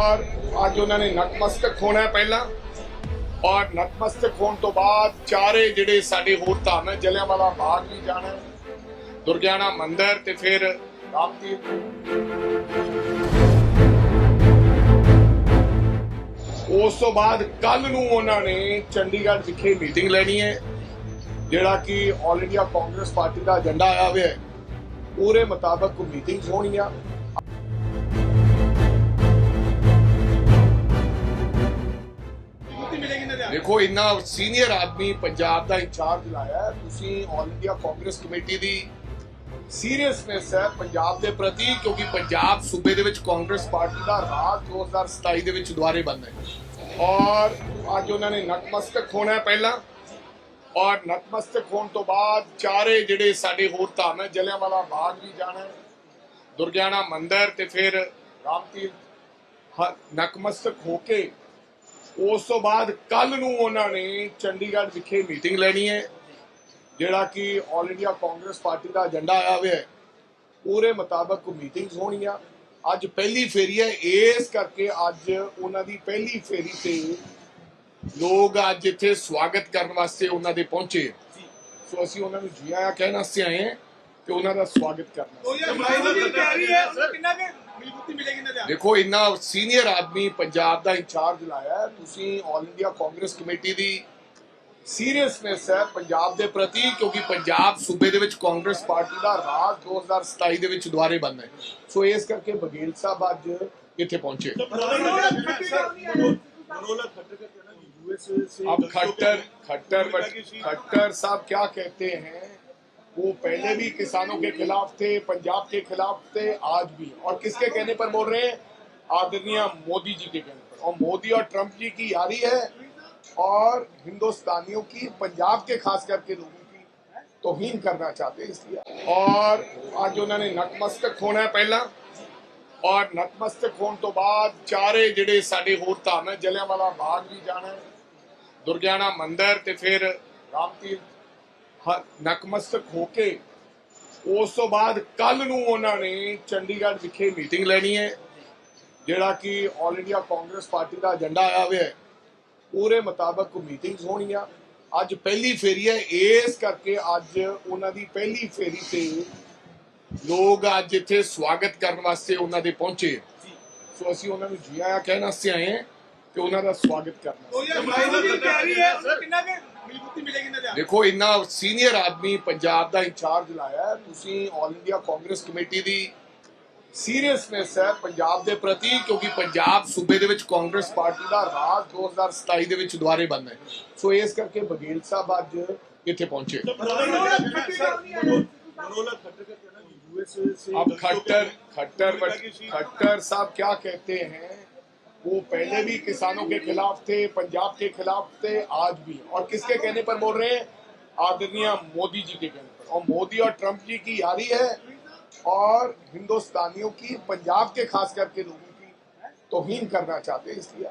ਔਰ ਅੱਜ ਉਹਨਾਂ ਨੇ ਨਤਮਸਤਕ ਹੋਣਾ ਪਹਿਲਾਂ। ਔਰ ਨਤਮਸਤਕ ਹੋਣ ਤੋਂ ਬਾਅਦ ਚਾਰੇ ਜਿਹੜੇ ਸਾਡੇ ਹੋਰ ਧਾਮ ਹੈ, ਜਲਿਆਂਵਾਲਾ ਬਾਗ ਵੀ ਜਾਣਾ ਦੁਰਗਿਆਣਾ ਮੰਦਿਰ ਤੇ ਫਿਰ ਰਾਮਤੀਰਥ ਉਸ ਤੋਂ ਬਾਅਦ ਕੱਲ ਨੂੰ ਉਹਨਾਂ ਨੇ ਚੰਡੀਗੜ੍ਹ ਵਿਖੇ ਮੀਟਿੰਗ ਲੈਣੀ ਹੈ, ਜਿਹੜਾ ਕਿ ਆਲ ਇੰਡੀਆ ਕਾਂਗਰਸ ਪਾਰਟੀ ਦਾ ਏਜੰਡਾ ਆਇਆ ਹੋਇਆ ਹੈ। ਉਹਦੇ ਮੁਤਾਬਕ ਮੀਟਿੰਗ ਹੋਣੀ ਆ ਮੀਟਿੰਗਸ ਹੋਣੀਆਂ ਦੇਖੋ, ਇੰਨਾ ਸੀਨੀਅਰ ਆਦਮੀ ਪੰਜਾਬ ਦਾ ਇੰਚਾਰਜ ਲਾਇਆ ਤੁਸੀਂ ਆਲ ਇੰਡੀਆ ਕਾਂਗਰਸ ਕਮੇਟੀ ਦੀ ਸੀਰੀਅਸਨੈਸ ਹੈ ਪੰਜਾਬ ਦੇ ਪ੍ਰਤੀ, ਕਿਉਂਕਿ ਪੰਜਾਬ ਸੂਬੇ ਦੇ ਵਿੱਚ ਕਾਂਗਰਸ ਪਾਰਟੀ ਦਾ ਰਾਜ 2027 ਦੇ ਵਿੱਚ ਦੁਆਰੇ ਬਣਨਾ ਹੈ। ਔਰ ਅੱਜ ਉਹਨਾਂ ਨੇ ਨਤਮਸਤਕ ਹੋਣਾ ਹੈ ਪਹਿਲਾਂ। ਔਰ ਨਤਮਸਤਕ ਹੋਣ ਤੋਂ ਬਾਅਦ ਚਾਰੇ ਜਿਹੜੇ ਸਾਡੇ ਹੋਰ ਧਾਮ ਹੈ, ਜਲਿਆਂਵਾਲਾ ਬਾਗ ਵੀ ਜਾਣਾ ਹੈ, ਦੁਰਗਿਆਣਾ ਮੰਦਿਰ ਤੇ ਫਿਰ ਰਾਮਤੀਰਥ ਹ- ਨਤਮਸਤਕ ਹੋ ਕੇ ਉਸ ਤੋਂ ਬਾਅਦ ਕੱਲ ਨੂੰ ਉਹਨਾਂ ਨੇ ਚੰਡੀਗੜ੍ਹ ਵਿਖੇ ਮੀਟਿੰਗ ਲੈਣੀ ਹੈ, ਜਿਹੜਾ ਕਿ ਆਲ ਇੰਡੀਆ ਕਾਂਗਰਸ ਪਾਰਟੀ ਦਾ ਏਜੰਡਾ ਆਇਆ ਹੋਇਆ ਹੈ। ਉਹਦੇ ਮੁਤਾਬਕ ਮੀਟਿੰਗਸ ਹੋਣੀਆਂ। ਅੱਜ ਪਹਿਲੀ ਫੇਰੀ ਹੈ। ਇਸ ਕਰਕੇ ਅੱਜ ਉਹਨਾਂ ਦੀ ਪਹਿਲੀ ਫੇਰੀ ਤੇ ਲੋਕ ਅੱਜ ਇੱਥੇ ਸਵਾਗਤ ਕਰਨ ਵਾਸਤੇ ਉਹਨਾਂ ਦੇ ਪਹੁੰਚੇ ਸੋ ਅਸੀਂ ਉਹਨਾਂ ਨੂੰ ਜੀ ਆਇਆਂ ਕਹਿਣ ਵਾਸਤੇ ਆਏ ਹਾਂ ਕਿ ਉਹਨਾਂ ਦਾ ਸਵਾਗਤ ਕਰਨਾ ਉਹ ਯਾਰ ਮਾਈਨਰ ਦੀ ਤਿਆਰੀ ਹੈ। ਕਿੰਨਾ ਕੇ ਮਜ਼ਬੂਤੀ ਮਿਲੇਗੀ ਨਾ ਦੇਖੋ ਇੰਨਾ ਸੀਨੀਅਰ ਆਦਮੀ ਪੰਜਾਬ ਦਾ ਇੰਚਾਰਜ ਲਾਇਆ ਹੈ। ਤੁਸੀਂ ਆਲ ਇੰਡੀਆ ਕਾਂਗਰਸ ਕਮੇਟੀ ਦੀ ਸੀਰੀਅਸਨੈਸ ਹੈ ਪੰਜਾਬ ਦੇ ਪ੍ਰਤੀ ਕਿਉਂਕਿ ਪੰਜਾਬ ਸੂਬੇ ਦੇ ਵਿੱਚ ਕਾਂਗਰਸ ਪਾਰਟੀ ਦਾ ਰਾਜ 2027 ਦੇ ਵਿੱਚ ਦੁਆਰੇ ਬਣਨਾ ਹੈ ਸੋ ਇਸ ਕਰਕੇ ਬਗੇਲ ਸਾਹਿਬ ਅੱਜ ਇੱਥੇ ਪਹੁੰਚੇ मनोलत खट्टर का कहना है यूएसए से अब खट्टर खट्टर खट्टर साहब क्या कहते हैं वो पहले भी किसानों के खिलाफ थे पंजाब के खिलाफ थे आज भी और किसके कहने पर बोल रहे हैं आदरणीय मोदी जी के कहने पर और मोदी और ट्रंप जी की यारी है और हिंदुस्तानियों की पंजाब के खास करके लोगों की तोहीन करना चाहते हैं इसलिए और आज उन्होंने नतमस्तक होना है पहला ਔਰ ਨਤਮਸਤਕ ਹੋਣ ਤੋਂ ਬਾਅਦ ਚਾਰੇ ਜਿਹੜੇ ਸਾਡੇ ਹੋਰ ਧਾਮ ਹੈ ਜਲਿਆਂਵਾਲਾ ਬਾਗ ਵੀ ਜਾਣਾ ਹੈ ਦੁਰਗਿਆਣਾ ਮੰਦਿਰ ਤੇ ਫਿਰ ਰਾਮਤੀਰਥ ਹ- ਹੋ ਕੇ ਉਸ ਤੋਂ ਬਾਅਦ ਕੱਲ ਨੂੰ ਉਹਨਾਂ ਨੇ ਚੰਡੀਗੜ੍ਹ ਵਿਖੇ ਮੀਟਿੰਗ ਲੈਣੀ ਹੈ, ਜਿਹੜਾ ਕਿ ਆਲ ਇੰਡੀਆ ਕਾਂਗਰਸ ਪਾਰਟੀ ਦਾ ਏਜੰਡਾ ਆਇਆ ਹੋਇਆ ਹੈ। ਉਹਦੇ ਮੁਤਾਬਕ ਮੀਟਿੰਗਸ ਹੋਣੀਆਂ। ਅੱਜ ਪਹਿਲੀ ਫੇਰੀ ਹੈ। ਇਸ ਕਰਕੇ ਅੱਜ ਉਹਨਾਂ ਦੀ ਪਹਿਲੀ ਫੇਰੀ ਤੇ ਲੋਕ ਅੱਜ ਇੱਥੇ ਸਵਾਗਤ ਕਰਨ ਵਾਸਤੇ ਉਹਨਾਂ ਦੇ ਪਹੁੰਚੇ ਸੋ ਅਸੀਂ ਉਹਨਾਂ ਨੂੰ ਜੀ ਆਇਆਂ ਕਹਿਣ ਵਾਸਤੇ ਆਏ ਹਾਂ ਕਿ ਉਹਨਾਂ ਦਾ ਸਵਾਗਤ ਕਰਨਾ ਉਹ ਯਾਰ ਮਾਈਨਰ ਦੀ ਤਿਆਰੀ ਹੈ ਕਿੰਨਾ ਕੇ ਮਜ਼ਬੂਤੀ ਮਿਲੇਗੀ ਨਾ ਦੇਖੋ ਇੰਨਾ ਸੀਨੀਅਰ ਆਦਮੀ ਪੰਜਾਬ ਦਾ ਇੰਚਾਰਜ ਲਾਇਆ ਹੈ। ਤੁਸੀਂ ਆਲ ਇੰਡੀਆ ਕਾਂਗਰਸ ਕਮੇਟੀ ਦੀ ਸੀਰੀਅਸਨੈਸ ਹੈ ਪੰਜਾਬ ਦੇ ਪ੍ਰਤੀ ਕਿਉਂਕਿ ਪੰਜਾਬ ਸੂਬੇ ਦੇ ਵਿੱਚ ਕਾਂਗਰਸ ਪਾਰਟੀ ਦਾ ਰਾਜ 2027 ਦੇ ਵਿੱਚ ਦੁਆਰੇ ਬਣਨਾ ਹੈ ਸੋ ਇਸ ਕਰਕੇ ਬਗੇਲ ਸਾਹਿਬ ਅੱਜ ਇੱਥੇ ਪਹੁੰਚੇ मनोलत खट्टर का कहना है यूएसए से अब खट्टर खट्टर खट्टर साहब क्या कहते हैं वो पहले भी किसानों के खिलाफ थे, पंजाब के खिलाफ थे, आज भी और किसके कहने पर बोल रहे हैं? आदरणीय मोदी जी के कहने पर। और मोदी और ट्रंप जी की यारी है, और हिंदुस्तानियों की, पंजाब के खास करके लोगों की तोहीन करना चाहते हैं इसलिए।